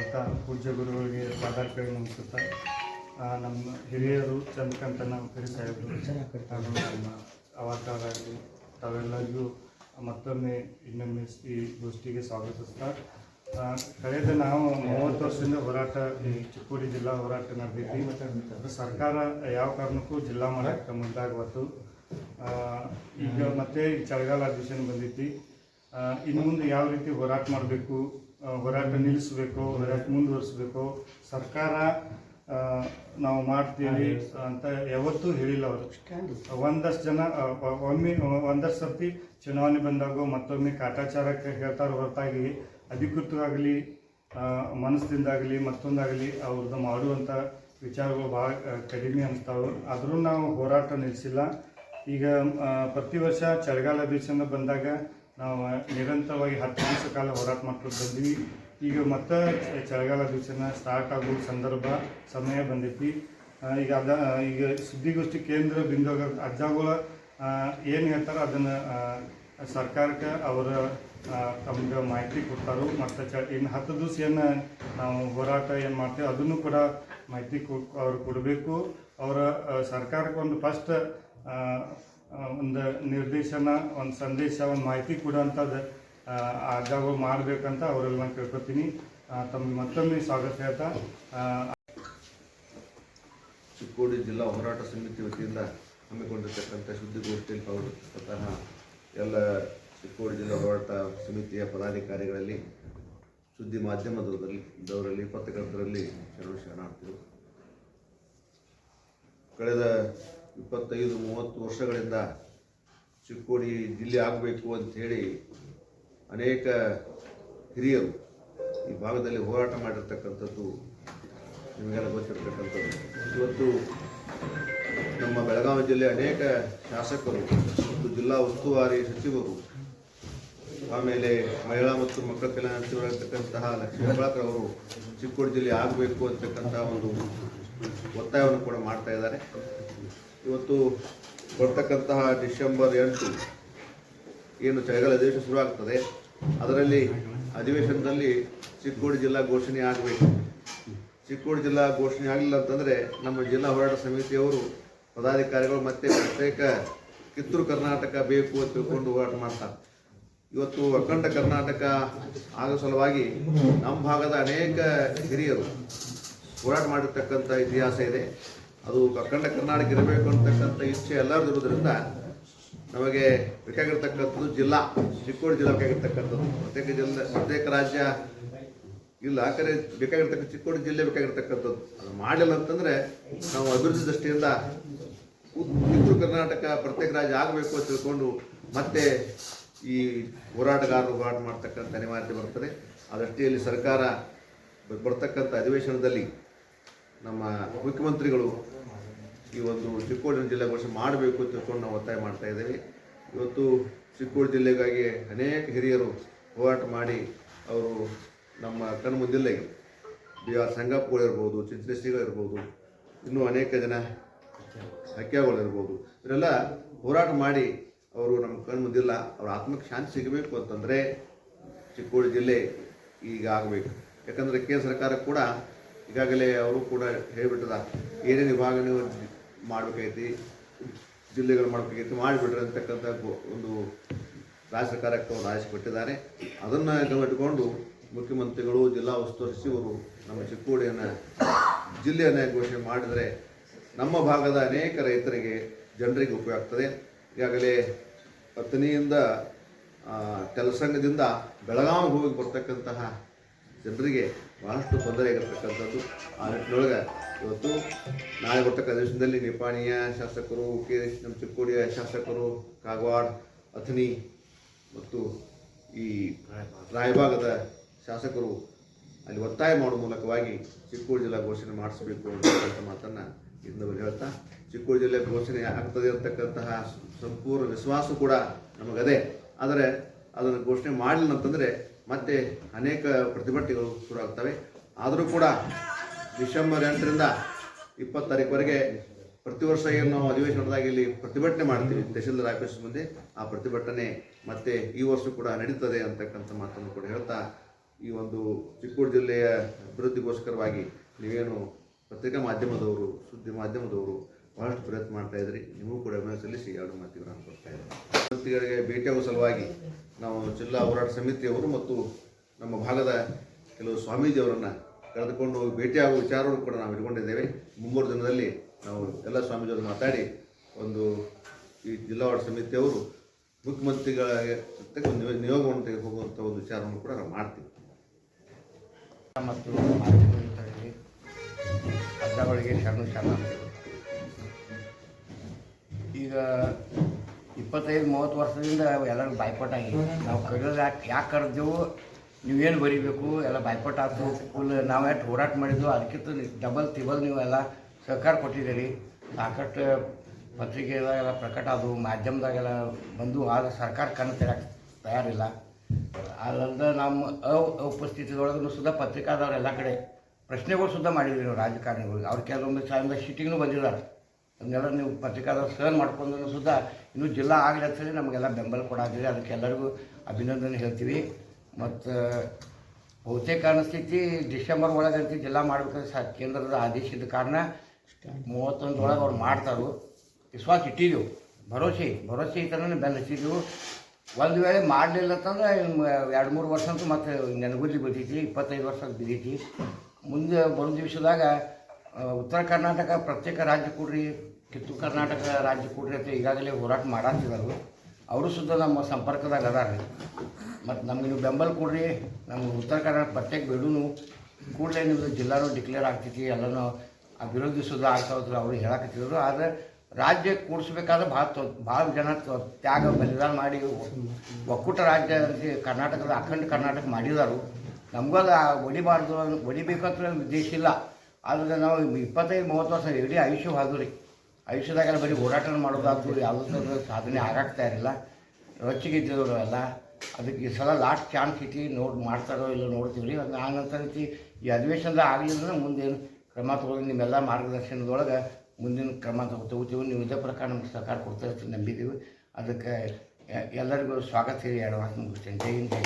ಆದಂಥ ಪೂಜ್ಯ ಗುರುಗಳಿಗೆ ಪಾದಾರ್ಪಣೆ ನಮಿಸುತ್ತಾ ನಮ್ಮ ಹಿರಿಯರು ಚಂದ್ರಕಾಂತ ನಾವು ಕರಿತಾ ಇದ್ರು. ಹಾಗೂ ನಮ್ಮ ಅವಾತಾರಾಗಲಿ ತಾವೆಲ್ಲರಿಗೂ ಮತ್ತೊಮ್ಮೆ ಇನ್ನೊಮ್ಮೆ ಈ ಗೋಷ್ಠಿಗೆ ಸ್ವಾಗತಿಸ್ತಾ ಕಳೆದ ನಾವು ಮೂವತ್ತು ವರ್ಷದಿಂದ ಹೋರಾಟ ಈ ಚಿಕ್ಕೋಡಿ ಜಿಲ್ಲಾ ಹೋರಾಟ ನಡೆದಿದ್ವಿ. ಮತ್ತು ಸರ್ಕಾರ ಯಾವ ಕಾರಣಕ್ಕೂ ಜಿಲ್ಲಾ ಮಾಡಕ್ಕೆ ಮುಂದಾಗವತ್ತು ಈಗ ಮತ್ತೆ ಚಳಿಗಾಲ ಅಧಿವೇಶನ ಬಂದೈತಿ ಆ, ಇನ್ನು ಮುಂದೆ ಯಾವ ರೀತಿ ಹೋರಾಟ ಮಾಡಬೇಕು ಹೋರಾಟ ನಿಲ್ಲಿಸಬೇಕು, ಹೋರಾಟ ಮುಂದುವರಿಸಬೇಕು, ಸರ್ಕಾರ ನಾವು ಮಾಡ್ತೀವಿ ಅಂತ ಯಾವತ್ತೂ ಹೇಳಿಲ್ಲ ಅವರು. ಒಂದಷ್ಟು ಜನ ಒಮ್ಮೆ ಒಂದಷ್ಟು ಸರ್ತಿ ಚುನಾವಣೆ ಬಂದಾಗ ಮತ್ತೊಮ್ಮೆ ಕಾಟಾಚಾರಕ್ಕೆ ಹೇಳ್ತಾರೆ ಹೊರತಾಗಿ ಅಧಿಕೃತವಾಗಲಿ ಮನಸ್ಸಿಂದಾಗಲಿ, ಮತ್ತೊಂದಾಗಲಿ ಅವ್ರದ್ದು ಮಾಡುವಂಥ ವಿಚಾರಗಳು ಭಾಳ ಕಡಿಮೆ ಅನಿಸ್ತಾವೆ. ಆದರೂ ನಾವು ಹೋರಾಟ ನಿಲ್ಲಿಸಿಲ್ಲ ಈಗ ಪ್ರತಿ ವರ್ಷ ಚಳಿಗಾಲ ಅಧಿವೇಶನ ಬಂದಾಗ ನಾವು ನಿರಂತರವಾಗಿ ಹತ್ತು ದಿವಸ ಕಾಲ ಹೋರಾಟ ಮಾಡ್ಕೊಂಡು ಬಂದ್ವಿ. ಈಗ ಮತ್ತೆ ಚಳಿಗಾಲ ಅಧಿವೇಶನ ಸ್ಟಾರ್ಟ್ ಆಗೋ ಸಂದರ್ಭ ಸಮಯ ಬಂದೈತಿ. ಈಗ ಅದ, ಈಗ ಸುದ್ದಿಗೋಷ್ಠಿ ಕೇಂದ್ರ ಬಿಂದು ಅಜ್ಜಾಗಳು ಏನು ಹೇಳ್ತಾರೋ ಅದನ್ನು ಸರ್ಕಾರಕ್ಕೆ ಅವರ ತಮ್ಗೆ ಮಾಹಿತಿ ಕೊಡ್ತಾರೋ, ಮತ್ತು ಚ ಇನ್ನು ಹತ್ತು ದಿವಸ ಏನು ನಾವು ಹೋರಾಟ ಏನು ಮಾಡ್ತೀವಿ ಅದನ್ನು ಕೂಡ ಮಾಹಿತಿ ಕೊ ಅವ್ರು ಕೊಡಬೇಕು. ಅವರ ಸರ್ಕಾರಕ್ಕೊಂದು ಫಸ್ಟ್ ಒಂದು ನಿರ್ದೇಶನ, ಒಂದು ಸಂದೇಶ, ಒಂದು ಮಾಹಿತಿ ಕೊಡುವಂಥದ್ದು ಅಜ್ಜಗಳು ಮಾಡಬೇಕಂತ ಅವರೆಲ್ಲ ನಾನು ಕೇಳ್ಕೊತೀನಿ. ತಮಗೆ ಮತ್ತೊಮ್ಮೆ ಸ್ವಾಗತ ಹೇಳ್ತಾ ಚಿಕ್ಕೋಡಿ ಜಿಲ್ಲಾ ಹೋರಾಟ ಸಮಿತಿ ವತಿಯಿಂದ ಹಮ್ಮಿಕೊಂಡಿರ್ತಕ್ಕಂಥ ಸುದ್ದಿಗೋಷ್ಠಿಯಲ್ಲಿ ಪಾಲ್ಗೊಂಡಿರ್ತಕ್ಕಂತಹ ಎಲ್ಲ ಚಿಕ್ಕೋಡಿ ಜಿಲ್ಲಾ ಹೋರಾಟ ಸಮಿತಿಯ ಪದಾಧಿಕಾರಿಗಳಲ್ಲಿ ಸುದ್ದಿ ಮಾಧ್ಯಮದವರಲ್ಲಿ ದವರಲ್ಲಿ ಪತ್ರಕರ್ತರಲ್ಲಿ ಶರಣ ಶರಣಾರ್ಥಿಗಳು. ಕಳೆದ ಇಪ್ಪತ್ತೈದು, ಮೂವತ್ತು ವರ್ಷಗಳಿಂದ ಚಿಕ್ಕೋಡಿ ಜಿಲ್ಲೆ ಆಗಬೇಕು ಅಂತ ಹೇಳಿ ಅನೇಕ ಹಿರಿಯರು ಈ ಭಾಗದಲ್ಲಿ ಹೋರಾಟ ಮಾಡಿರ್ತಕ್ಕಂಥದ್ದು ನಿಮಗೆಲ್ಲ ಗೊತ್ತಿರ್ತಕ್ಕಂಥದ್ದು. ಇವತ್ತು ನಮ್ಮ ಬೆಳಗಾವಿ ಜಿಲ್ಲೆ ಅನೇಕ ಶಾಸಕರು ಮತ್ತು ಜಿಲ್ಲಾ ಉಸ್ತುವಾರಿ ಸಚಿವರು ಆಮೇಲೆ ಮಹಿಳಾ ಮತ್ತು ಮಕ್ಕಳ ಕಲ್ಯಾಣ ಸಚಿವರಾಗಿರ್ತಕ್ಕಂತಹ ಲಕ್ಷ್ಮೀ ಅವರು ಚಿಕ್ಕೋಡಿ ಜಿಲ್ಲೆ ಆಗಬೇಕು ಅಂತಕ್ಕಂಥ ಒಂದು ಒತ್ತಾಯವನ್ನು ಕೂಡ ಮಾಡ್ತಾ ಇದ್ದಾರೆ. ಇವತ್ತು ಬರ್ತಕ್ಕಂತಹ ಡಿಸೆಂಬರ್ ಎಂಟು ಏನು ಚಳಿಗಾಲ ಅಧಿವೇಶನ ಶುರುವಾಗ್ತದೆ. ಅದರಲ್ಲಿ ಅಧಿವೇಶನದಲ್ಲಿ ಚಿಕ್ಕೋಡಿ ಜಿಲ್ಲಾ ಘೋಷಣೆ ಆಗಬೇಕು. ಚಿಕ್ಕೋಡಿ ಜಿಲ್ಲಾ ಘೋಷಣೆ ಆಗಲಿಲ್ಲ ಅಂತಂದರೆ ನಮ್ಮ ಜಿಲ್ಲಾ ಹೋರಾಟ ಸಮಿತಿಯವರು, ಪದಾಧಿಕಾರಿಗಳು ಮತ್ತೆ ಪ್ರತ್ಯೇಕ ಕಿತ್ತೂರು ಕರ್ನಾಟಕ ಬೇಕು ಅಂತ ತಿಳ್ಕೊಂಡು ಹೋರಾಟ ಮಾಡ್ತಾರೆ. ಇವತ್ತು ಅಖಂಡ ಕರ್ನಾಟಕ ಆಗೋ ಸಲುವಾಗಿ ನಮ್ಮ ಭಾಗದ ಅನೇಕ ಹಿರಿಯರು ಹೋರಾಟ ಮಾಡಿರ್ತಕ್ಕಂಥ ಇತಿಹಾಸ ಇದೆ. ಅದು ಅಖಂಡ ಕರ್ನಾಟಕ ಇರಬೇಕು ಅಂತಕ್ಕಂಥ ಇಚ್ಛೆ ಎಲ್ಲರದ್ದು ಇರೋದ್ರಿಂದ ನಮಗೆ ಬೇಕಾಗಿರ್ತಕ್ಕಂಥದ್ದು ಜಿಲ್ಲಾ, ಚಿಕ್ಕೋಡಿ ಜಿಲ್ಲಾ ಬೇಕಾಗಿರ್ತಕ್ಕಂಥದ್ದು. ಪ್ರತ್ಯೇಕ ಜಿಲ್ಲೆ, ಪ್ರತ್ಯೇಕ ರಾಜ್ಯ ಇಲ್ಲ ಕರೆ ಬೇಕಾಗಿರ್ತಕ್ಕ, ಚಿಕ್ಕೋಡಿ ಜಿಲ್ಲೆ ಬೇಕಾಗಿರ್ತಕ್ಕಂಥದ್ದು. ಅದು ಮಾಡಿಲ್ಲ ಅಂತಂದ್ರೆ ನಾವು ಅಭಿವೃದ್ಧಿ ದೃಷ್ಟಿಯಿಂದ ಉತ್ತರ ಕರ್ನಾಟಕ ಪ್ರತ್ಯೇಕ ರಾಜ್ಯ ಆಗಬೇಕು ಅಂತ ತಿಳ್ಕೊಂಡು ಮತ್ತೆ ಈ ಹೋರಾಟಗಾರರು ಹೋರಾಟ ಮಾಡ್ತಕ್ಕಂಥ ಅನಿವಾರ್ಯತೆ ಬರ್ತದೆ. ಆ ದೃಷ್ಟಿಯಲ್ಲಿ ಸರ್ಕಾರ ಬರ್ತಕ್ಕಂಥ ಅಧಿವೇಶನದಲ್ಲಿ ನಮ್ಮ ಮುಖ್ಯಮಂತ್ರಿಗಳು ಈ ಒಂದು ಚಿಕ್ಕೋಡಿ ಜಿಲ್ಲೆ ಘೋಷಣೆ ಮಾಡಬೇಕು ಅಂತ ತಿಳ್ಕೊಂಡು ನಾವು ಒತ್ತಾಯ ಮಾಡ್ತಾ ಇದ್ದೇವೆ. ಇವತ್ತು ಚಿಕ್ಕೋಡಿ ಜಿಲ್ಲೆಗಾಗಿ ಅನೇಕ ಹಿರಿಯರು ಹೋರಾಟ ಮಾಡಿ ಅವರು ನಮ್ಮ ಕಣ್ಮುಂದಿಲ್ಲ ಜಿಲ್ಲೆಗೆ ಬಿ ಆರ್ ಸಂಗಪ್ಪಗಳಿರ್ಬೋದು ಇರ್ಬೋದು ಚಿಂಚನೆ ಶ್ರೀಗಳು ಇರ್ಬೋದು, ಇನ್ನೂ ಅನೇಕ ಜನ ಹಕ್ಯಾಗಳು ಇರ್ಬೋದು. ಇವರೆಲ್ಲ ಹೋರಾಟ ಮಾಡಿ ಅವರು ನಮ್ಮ ಕಣ್ಮುಂದಿಲ್ಲ, ಅವ್ರ ಆತ್ಮಕ್ಕೆ ಶಾಂತಿ ಸಿಗಬೇಕು ಅಂತಂದರೆ ಚಿಕ್ಕೋಡಿ ಜಿಲ್ಲೆ ಈಗ ಆಗಬೇಕು. ಯಾಕಂದರೆ ಕೇಂದ್ರ ಸರ್ಕಾರ ಕೂಡ ಈಗಾಗಲೇ ಅವರು ಕೂಡ ಹೇಳಿಬಿಟ್ಟದ, ಏನೇನು ವಿಭಾಗ ನೀವು ಜಿಲ್ಲೆಗಳು ಮಾಡಬೇಕೈತಿ ಮಾಡಿಬಿಟ್ರೆ ಅಂತಕ್ಕಂಥ ಒಂದು ರಾಜ್ಯ ಸರ್ಕಾರಕ್ಕೆ ಅವರು ಆದೇಶ ಕೊಟ್ಟಿದ್ದಾರೆ. ಅದನ್ನು ಗಮನಿಟ್ಟುಕೊಂಡು ಮುಖ್ಯಮಂತ್ರಿಗಳು, ಜಿಲ್ಲಾ ಉಸ್ತುವಾರಿ ಸಚಿವರು ನಮ್ಮ ಚಿಕ್ಕೋಡಿಯನ್ನು, ಜಿಲ್ಲೆಯನ್ನು ಘೋಷಣೆ ಮಾಡಿದರೆ ನಮ್ಮ ಭಾಗದ ಅನೇಕ ರೈತರಿಗೆ ಜನರಿಗೆ ಉಪಯೋಗ ಆಗ್ತದೆ. ಈಗಾಗಲೇ ಪತ್ನಿಯಿಂದ ಕೆಲಸಂಗದಿಂದ ಬೆಳಗಾವಿಗೆ ಹೋಗಿ ಬರ್ತಕ್ಕಂತಹ ಜನರಿಗೆ ಬಹಳಷ್ಟು ತೊಂದರೆ ಆಗಿರ್ತಕ್ಕಂಥದ್ದು ಆ ನಿಟ್ಟಿನೊಳಗೆ ಇವತ್ತು ನಾಳೆ ಬರ್ತಕ್ಕ ಅಧಿವೇಶನದಲ್ಲಿ ನಿಪಾಣಿಯ ಶಾಸಕರು, ಕೆ ನಮ್ಮ ಚಿಕ್ಕೋಡಿಯ ಶಾಸಕರು, ಕಾಗವಾಡ್, ಅಥಣಿ ಮತ್ತು ಈ ರಾಯಭಾಗದ ಶಾಸಕರು ಅಲ್ಲಿ ಒತ್ತಾಯ ಮಾಡುವ ಮೂಲಕವಾಗಿ ಚಿಕ್ಕೋಡಿ ಜಿಲ್ಲಾ ಘೋಷಣೆ ಮಾಡಿಸಬೇಕು ಅಂತಕ್ಕಂಥ ಮಾತನ್ನು ಇಂದು ಹೇಳ್ತಾ, ಚಿಕ್ಕೋಡಿ ಜಿಲ್ಲೆ ಘೋಷಣೆ ಆಗ್ತದೆ ಅಂತಕ್ಕಂತಹ ಸಂಪೂರ್ಣ ವಿಶ್ವಾಸ ಕೂಡ ನಮಗದೆ. ಆದರೆ ಅದನ್ನು ಘೋಷಣೆ ಮಾಡಲಿಲ್ಲ ಅಂತಂದರೆ ಮತ್ತೆ ಅನೇಕ ಪ್ರತಿಭಟನೆಗಳು ಶುರು ಆಗ್ತವೆ. ಆದರೂ ಕೂಡ ಡಿಸೆಂಬರ್ ಎಂಟರಿಂದ ಇಪ್ಪತ್ತು ತಾರೀಕುವರೆಗೆ ಪ್ರತಿ ವರ್ಷ ಏನು ನಾವು ಅಧಿವೇಶನದಾಗ ಇಲ್ಲಿ ಪ್ರತಿಭಟನೆ ಮಾಡ್ತೀವಿ. ತಹಶೀಲ್ದಾರ್ ಆಫೀಸ್ ಮುಂದೆ ಆ ಪ್ರತಿಭಟನೆ ಮತ್ತೆ ಈ ವರ್ಷ ಕೂಡ ನಡೀತದೆ ಅಂತಕ್ಕಂಥ ಮಾತನ್ನು ಕೂಡ ಹೇಳ್ತಾ ಈ ಒಂದು ಚಿಕ್ಕೋಡಿ ಜಿಲ್ಲೆಯ ಅಭಿವೃದ್ಧಿಗೋಸ್ಕರವಾಗಿ ನೀವೇನು ಪತ್ರಿಕಾ ಮಾಧ್ಯಮದವರು, ಸುದ್ದಿ ಮಾಧ್ಯಮದವರು ಬಹಳಷ್ಟು ಪ್ರಯತ್ನ ಮಾಡ್ತಾ ಇದ್ರಿ. ನಿಮಗೂ ಕೂಡ ಅಭಿನಂದನೆ ಸಲ್ಲಿಸಿ ಎರಡು ಮಾತಿಗಳನ್ನು ಕೊಡ್ತಾ ವ್ಯಕ್ತಿಗಳಿಗೆ ಭೇಟಿಯಾಗುವ ಸಲುವಾಗಿ ನಾವು ಜಿಲ್ಲಾ ಹೋರಾಟ ಸಮಿತಿಯವರು ಮತ್ತು ನಮ್ಮ ಭಾಗದ ಕೆಲವು ಸ್ವಾಮೀಜಿಯವರನ್ನು ಕರೆದುಕೊಂಡು ಹೋಗಿ ಭೇಟಿಯಾಗುವ ವಿಚಾರವನ್ನು ಕೂಡ ನಾವು ಇಟ್ಕೊಂಡಿದ್ದೇವೆ. ಮುಂಬರು ದಿನದಲ್ಲಿ ನಾವು ಎಲ್ಲ ಸ್ವಾಮೀಜಿಯವರು ಮಾತಾಡಿ ಒಂದು ಈ ಜಿಲ್ಲಾ ಹೋರಾಟ ಸಮಿತಿಯವರು ಮುಖ್ಯಮಂತ್ರಿಗಳ ಒಂದು ನಿಯೋ- ನಿಯೋಗವನ್ನು ತೆಗೆದು ಹೋಗುವಂಥ ಒಂದು ವಿಚಾರವನ್ನು ಕೂಡ ನಾವು ಮಾಡ್ತೀವಿ. ಮತ್ತು ಶರಣು ಶರಣ ಈಗ ಇಪ್ಪತ್ತೈದು ಮೂವತ್ತು ವರ್ಷದಿಂದ ಎಲ್ಲರೂ ಬಾಯ್ಪಾಟ್ ಆಗಿ ನಾವು ಕರೆಯೋದು ಯಾಕೆ ಯಾಕೆ ಕರೆದೆವು? ನೀವೇನು ಬರಿಬೇಕು? ಎಲ್ಲ ಬಾಯ್ಪಾಟ್ ಆಯ್ತು ಫುಲ್ ನಾವು ಎಷ್ಟು ಹೋರಾಟ ಮಾಡಿದ್ವು? ಅದಕ್ಕಿಂತ ಡಬಲ್ ತಿಬಲ್ ನೀವು ಎಲ್ಲ ಸಹಕಾರ ಕೊಟ್ಟಿದ್ದೀರಿ. ಸಾಕಷ್ಟು ಪತ್ರಿಕೆದಾಗೆಲ್ಲ ಪ್ರಕಟ ಆದವು. ಮಾಧ್ಯಮದಾಗೆಲ್ಲ ಬಂದು ಆದ್ರೆ ಸರ್ಕಾರ ಕಣ್ಣು ತೆರಕ್ಕೆ ತಯಾರಿಲ್ಲ. ಅದಲ್ಲದೆ ನಮ್ಮ ಅ ಉಪಸ್ಥಿತಿದೊಳಗೂ ಸುದ್ದ ಪತ್ರಿಕಾದವ್ರು ಎಲ್ಲ ಕಡೆ ಪ್ರಶ್ನೆಗಳು ಸುದ್ದ ಮಾಡಿದ್ವಿ ನಾವು ರಾಜಕಾರಣಿಗಳಿಗೆ. ಅವ್ರು ಕೆಲವೊಂದು ಸಾವಿರದ ಸಿಟಿಗೂ ಬಂದಿದ್ದಾರೆ. ಅದನ್ನೆಲ್ಲ ನೀವು ಪತ್ರಿಕಾದವ್ರು ಸಹನ್ ಮಾಡ್ಕೊಂಡು ಸುದ್ದ ಇನ್ನೂ ಜಿಲ್ಲಾ ಆಗಲಿ ಅಂತ ಹೇಳಿ ನಮಗೆಲ್ಲ ಬೆಂಬಲ ಕೊಡಾಗಿದೆ ಅದಕ್ಕೆ ಎಲ್ಲರಿಗೂ ಅಭಿನಂದನೆ ಹೇಳ್ತೀವಿ. ಮತ್ತು, ಬಹುತೇಕ ಅನಿಸ್ತೈತಿ ಡಿಸೆಂಬರ್ ಅಂತ ಜಿಲ್ಲಾ ಮಾಡ್ಬೇಕಾದ್ರೆ ಸ ಕೇಂದ್ರದ ಆದೇಶದ ಕಾರಣ ಮೂವತ್ತೊಂದು ಒಳಗೆ ಅವ್ರು ಮಾಡ್ತಾರು. ವಿಶ್ವಾಸ ಇಟ್ಟಿದ್ದೆವು ಭರೋಸೆ ಭರೋಸೆ ಇತ್ತಂದ್ರೆ ಬೆನ್ನ ಹಚ್ಚಿದ್ದೆವು ಒಂದು ವೇಳೆ ಮಾಡಲಿಲ್ಲ ಅಂತಂದ್ರೆ ಎರಡು ಮೂರು ವರ್ಷ ಅಂತೂ ಮತ್ತೆ ನೆನಗುಲಿ ಬಿದ್ದೈತಿ, ಇಪ್ಪತ್ತೈದು ವರ್ಷ ಬಿದ್ದೈತಿ. ಮುಂದೆ ಬರೋ ದಿವಸದಾಗ ಉತ್ತರ ಕರ್ನಾಟಕ ಪ್ರತ್ಯೇಕ ರಾಜ್ಯ ಕೊಡ್ರಿ, ಕಿತ್ತು ಕರ್ನಾಟಕ ರಾಜ್ಯ ಕೊಡ್ರಿ ಅಂತ ಈಗಾಗಲೇ ಹೋರಾಟ ಮಾಡಾತಿದ್ದಾರೆ ಅವರು ಸುದ್ದ ನಮ್ಮ ಸಂಪರ್ಕದಾಗ ಅದಾರ ಮತ್ತು ನಮ್ಗೆ ನೀವು ಬೆಂಬಲ ಕೊಡ್ರಿ. ನಮ್ಗೆ ಉತ್ತರ ಕರ್ನಾಟಕ ಪ್ರತ್ಯೇಕ ಬಿಡೂನು. ಕೂಡಲೇ ನಿಮ್ಮದು ಜಿಲ್ಲಾನು ಡಿಕ್ಲೇರ್ ಆಗ್ತೈತಿ. ಎಲ್ಲನೂ ಆ ಸುದ್ದ ಆಗ್ತಾವ್ರು ಅವರು ಹೇಳಕತ್ತಿದ್ರು. ಆದರೆ ರಾಜ್ಯ ಕೂಡಿಸ್ಬೇಕಾದ್ರೆ ಭಾಳ ಭಾಳ ಜನ ತ್ಯಾಗ, ಬಲಿದಾನ ಮಾಡಿ ಒಕ್ಕೂಟ ರಾಜ್ಯ ಕರ್ನಾಟಕದ ಅಖಂಡ ಕರ್ನಾಟಕ ಮಾಡಿದಾರು. ನಮಗೂ ಅದು ಹೊಡಿಬಾರ್ದು ಹೊಡಿಬೇಕಂತ ಉದ್ದೇಶ ಇಲ್ಲ. ಆದರೆ ನಾವು ಇಪ್ಪತ್ತೈದು, ಮೂವತ್ತು ವರ್ಷ ಇಡೀ ಆಯುಷ್ಯ ರೀ ಆಯುಷ್ಯದಾಗೆಲ್ಲ ಬರೀ ಹೋರಾಟ ಮಾಡೋದಾದ್ರು ಯಾವುದೋ ಸಾಧನೆ ಆಗಾಗ್ತಾ ಇರಲಿಲ್ಲ ರೊಚ್ಚಿಗಿದ್ದವರು ಎಲ್ಲ ಅದಕ್ಕೆ ಈ ಸಲ ಲಾಸ್ಟ್ ಚಾನ್ಸ್ ಐತಿ ನೋಡಿ ಮಾಡ್ತಾರೋ ಇಲ್ಲ ನೋಡ್ತೀವಿ ರೀ ಅದು ನಂತರ ಐತಿ ಈ ಅಧಿವೇಶನದ ಆಗಲಿಲ್ಲ ಮುಂದೇನು ಕ್ರಮ ತಗೊಂಡು ನಿಮ್ಮೆಲ್ಲ ಮಾರ್ಗದರ್ಶನದೊಳಗೆ ಮುಂದಿನ ಕ್ರಮ ತಗೋ ತಗೋತೀವಿ. ನೀವು ಇದೇ ಪ್ರಕಾರ ನಮ್ಗೆ ಸರ್ಕಾರ ಕೊಡ್ತಾ ಇರ್ತೀವಿ, ನಂಬಿದ್ದೀವಿ. ಅದಕ್ಕೆ ಎಲ್ಲರಿಗೂ ಸ್ವಾಗತ ಹೇಳಿ ಮಾತು ಮುಗಿಸ್ತೇನೆ. ಜೈ ಹಿಂದ್, ಜೈ